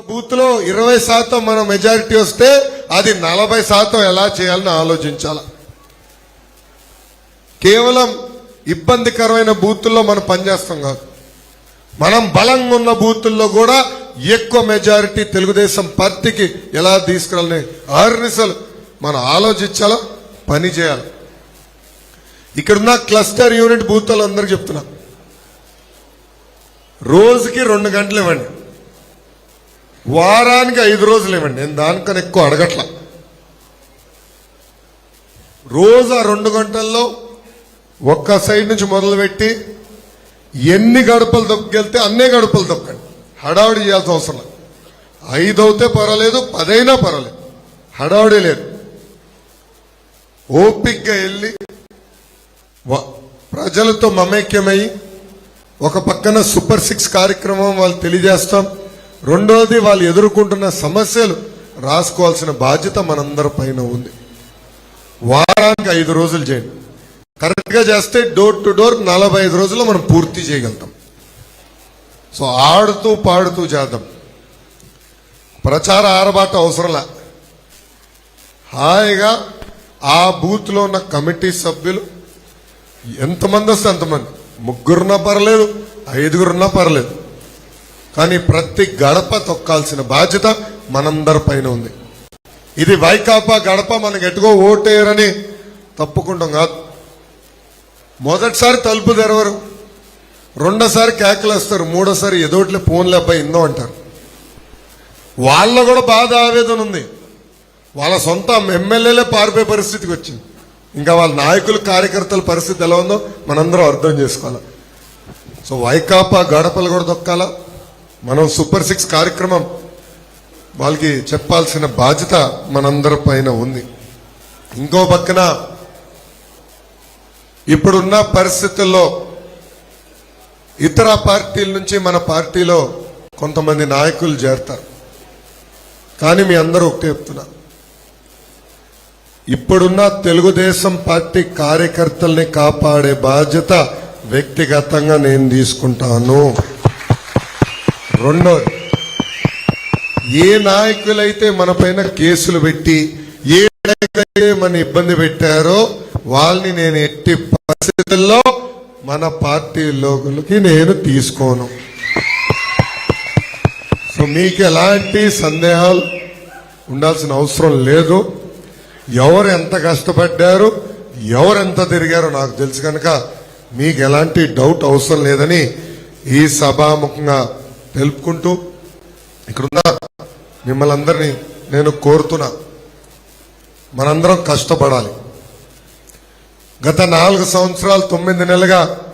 బూత్లో ఇరవై శాతం మనం మెజారిటీ వస్తే అది నలభై శాతం ఎలా చేయాలని ఆలోచించాల. కేవలం ఇబ్బందికరమైన బూతుల్లో మనం పనిచేస్తాం కాదు. మనం బలంగా ఉన్న బూతుల్లో కూడా ఎక్కువ మెజారిటీ తెలుగుదేశం పార్టీకి ఎలా తీసుకురాలని ఆర్నిసలు మనం ఆలోచించాలా పని చేయాలి? ఇక్కడున్న క్లస్టర్ యూనిట్ బూతులు అందరికి చెప్తున్నా. రోజుకి రెండు గంటలు ఇవ్వండి. వారానికి ఐదు రోజులు ఇవ్వండి. నేను దానికన్నా ఎక్కువ అడగట్ల. రోజు ఆ రెండు గంటల్లో ఒక్క సైడ్ నుంచి మొదలుపెట్టి ఎన్ని గడపలు దొక్కెళ్తే అన్నే గడపలు దొక్కండి హడావుడి చేయాల్సిన అవసరం లేదు. ఐదు అవుతే పర్వాలేదు పదైనా పర్వాలేదు. హడావుడి లేదు. ఓపిక్గా వెళ్ళి ప్రజలతో మమైక్యమై ఒక పక్కన సూపర్ సిక్స్ కార్యక్రమం వాళ్ళు తెలియజేస్తాం. రెండోది వాళ్ళు ఎదుర్కొంటున్న సమస్యలు రాసుకోవాల్సిన బాధ్యత మనందరి పైన ఉంది. వారానికి ఐదు రోజులు చేయండి. కరెక్ట్గా చేస్తే డోర్ టు డోర్ నలభై ఐదు రోజుల్లో మనం పూర్తి చేయగలుగుతాం. సో ఆడుతూ పాడుతూ చేద్దాం. ప్రచార ఆరబాట అవసరంలా. హాయిగా ఆ బూత్లో ఉన్న కమిటీ సభ్యులు ఎంతమంది వస్తే అంతమంది. ముగ్గురున్నా పర్లేదు ఐదుగురున్నా పర్లేదు. కానీ ప్రతి గడప తొక్కాల్సిన బాధ్యత మనందరి పైన ఉంది. ఇది వైకాపా గడప మనకు ఎటుగో ఓటేయరని తప్పుకుంటాం కాదు. మొదటిసారి తలుపు తెరవరు. రెండోసారి కేకలేస్తారు మూడోసారి ఎదోట్లే ఫోన్లే అబ్బాయి ఇందో అంటారు. వాళ్ళ కూడా బాధ ఆవేదన ఉంది. వాళ్ళ సొంత ఎమ్మెల్యేలే పారిపోయే పరిస్థితికి వచ్చింది. ఇంకా వాళ్ళ నాయకులు కార్యకర్తల పరిస్థితి ఎలా ఉందో మనందరం అర్థం చేసుకోవాలి. సో వైకాపా గడపలు కూడా దొక్కాలా మనం సూపర్ సిక్స్ కార్యక్రమం వాళ్ళకి చెప్పాల్సిన బాధ్యత మనందరి పైన ఉంది. ఇంకో పక్కన ఇప్పుడున్న పరిస్థితుల్లో ఇతర పార్టీల నుంచి మన పార్టీలో కొంతమంది నాయకులు చేరతారు. కానీ మీ అందరూ ఒకటి చెప్తున్నా. ఇప్పుడున్న తెలుగుదేశం పార్టీ కార్యకర్తల్ని కాపాడే బాధ్యత వ్యక్తిగతంగా నేను తీసుకుంటాను. రెండోది ఏ నాయకులైతే మన పైన కేసులు పెట్టి ఏ నాయకులైతే మన ఇబ్బంది పెట్టారో వాళ్ళని నేను ఎట్టి పరిస్థితుల్లో మన పార్టీలోకి నేను తీసుకోను. సో మీకు ఎలాంటి సందేహాలు ఉండాల్సిన అవసరం లేదు. ఎవరు ఎంత కష్టపడ్డారు ఎవరు ఎంత తిరిగారో నాకు తెలుసు కనుక మీకు ఎలాంటి డౌట్ అవసరం లేదని ఈ సభాముఖంగా తెలుపుకుంటూ ఇక్కడున్న మిమ్మల్ని అందరినీ నేను కోరుతున్నా. మనందరం కష్టపడాలి. గత నాలుగు సంవత్సరాలు తొమ్మిది నెలలుగా